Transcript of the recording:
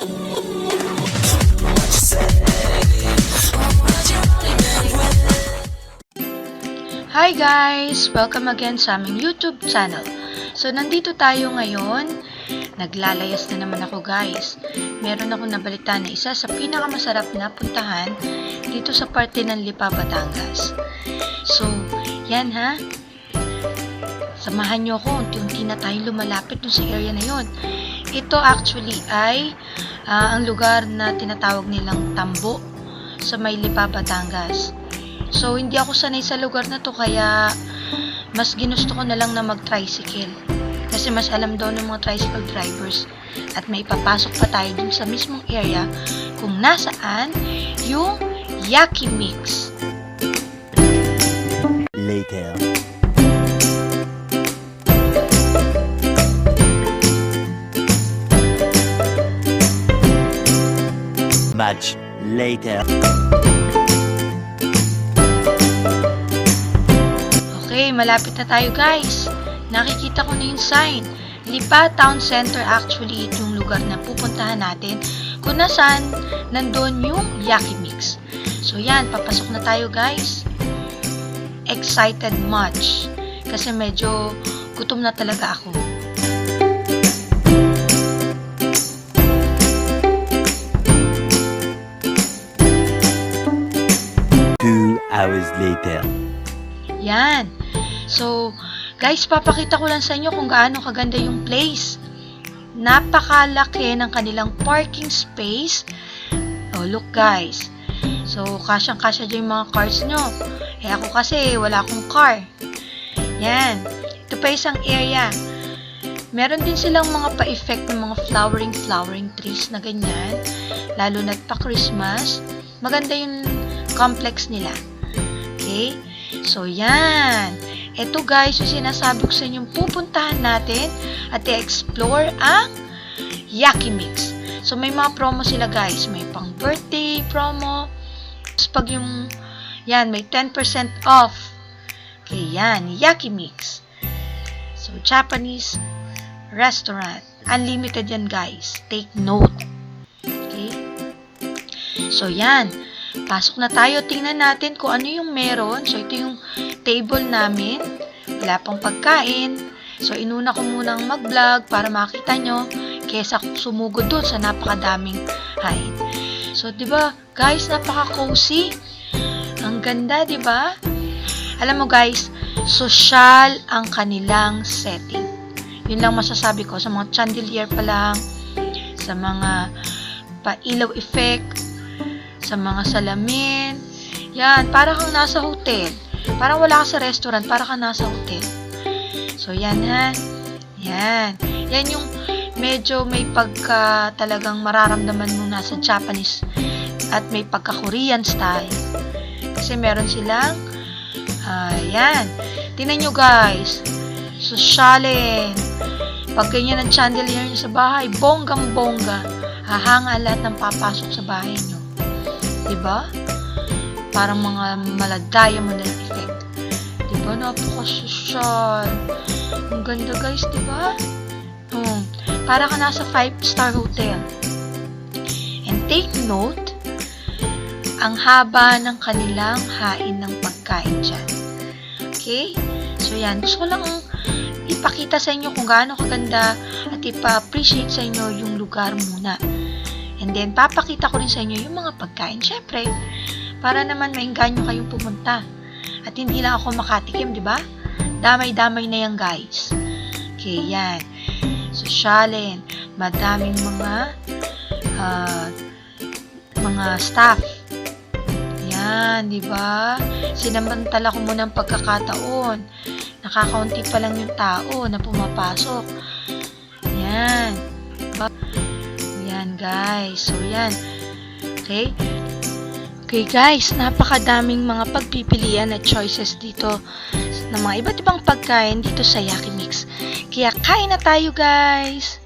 Hi guys! Welcome again sa aming YouTube channel. So, nandito tayo ngayon. Naglalayas na naman ako guys. Meron ako nabalita na isa sa pinakamasarap na puntahan dito sa parte ng Lipa, Batangas. So, yan ha. Samahan nyo ako. Unti-unti na tayong lumalapit dun sa area na yon. Ito actually ay ah, ang lugar na tinatawag nilang Tambo sa may Lipa, Batangas. So, hindi ako sanay sa lugar na to kaya mas ginusto ko na lang na mag-tricycle. Kasi mas alam daw ng mga tricycle drivers at may papasok pa tayo dun sa mismong area kung nasaan yung Yaki Mix. Later. Okay, malapit na tayo guys. Nakikita ko na yung sign. Lipa Town Center actually yung lugar na pupuntahan natin kung nasaan nandun yung Yaki Mix. So yan, papasok na tayo guys. Excited much. Kasi medyo gutom na talaga ako. Hours later. Yan. So, guys, papakita ko lang sa inyo kung gaano kaganda yung place. Napakalaki ng kanilang parking space. Oh, look guys. So, kasyang-kasya dyan yung mga cars nyo. Eh, ako kasi, wala akong car. Yan. Ito pa isang area. Meron din silang mga pa-effect ng mga flowering-flowering trees na ganyan. Lalo na pa Christmas. Maganda yung complex nila. Okay? So, yan. Ito guys, yung sinasabi ko sa inyong pupuntahan natin at i-explore ang Yaki Mix. So, may mga promo sila guys. May pang birthday promo. Tapos, pag yung, yan, may 10% off. Okay, yan. Yaki Mix. So, Japanese restaurant. Unlimited yan guys. Take note. Okay? So, yan. Pasok na tayo. Tingnan natin kung ano yung meron. So, ito yung table namin. Wala pang pagkain. So, inuna ko munang mag-vlog para makita nyo kesa sumugod doon sa napakadaming height. So, di ba guys, napaka-cozy. Ang ganda, di ba? Alam mo guys, social ang kanilang setting. Yun lang masasabi ko sa mga chandelier pa lang, sa mga pa-ilaw effect, sa mga salamin. Yan, para kang nasa hotel. Parang wala ka sa restaurant, para kang nasa hotel. So, yan ha. Yan. Yan yung medyo may pagka talagang mararamdaman mo nasa Japanese at may pagka Korean style. Kasi meron silang ayan. Tingnan nyo guys. Sosyalin. Pag ganyan ang chandelier nyo sa bahay, bonggang bongga. Hahanga lahat ng papasok sa bahay nyo. Diba? Parang mga mala-diamond effect. Diba? Napaka-social. Ang ganda guys, diba? Hmm. Para ka nasa 5-star hotel. And take note, ang haba ng kanilang hain ng pagkain dyan. Okay? So yan, gusto ko lang ipakita sa inyo kung gaano kaganda at ipa-appreciate sa inyo yung lugar muna. And then, papakita ko rin sa inyo yung mga pagkain. Syempre, para naman maingganyo kayong pumunta. At hindi lang ako makatikim, di ba? Damay-damay na yan, guys. Okay, yan. Sosyalin. Madaming mga ah, mga staff. Yan, di ba? Sinamantala ko muna ang pagkakataon. Nakakaunti pa lang yung tao na pumapasok. Yan. Diba? Yan, guys. So, yan. Okay? Okay, guys. Napakadaming mga pagpipilian at choices dito ng mga iba't ibang pagkain dito sa Yaki Mix. Kaya kain na tayo, guys!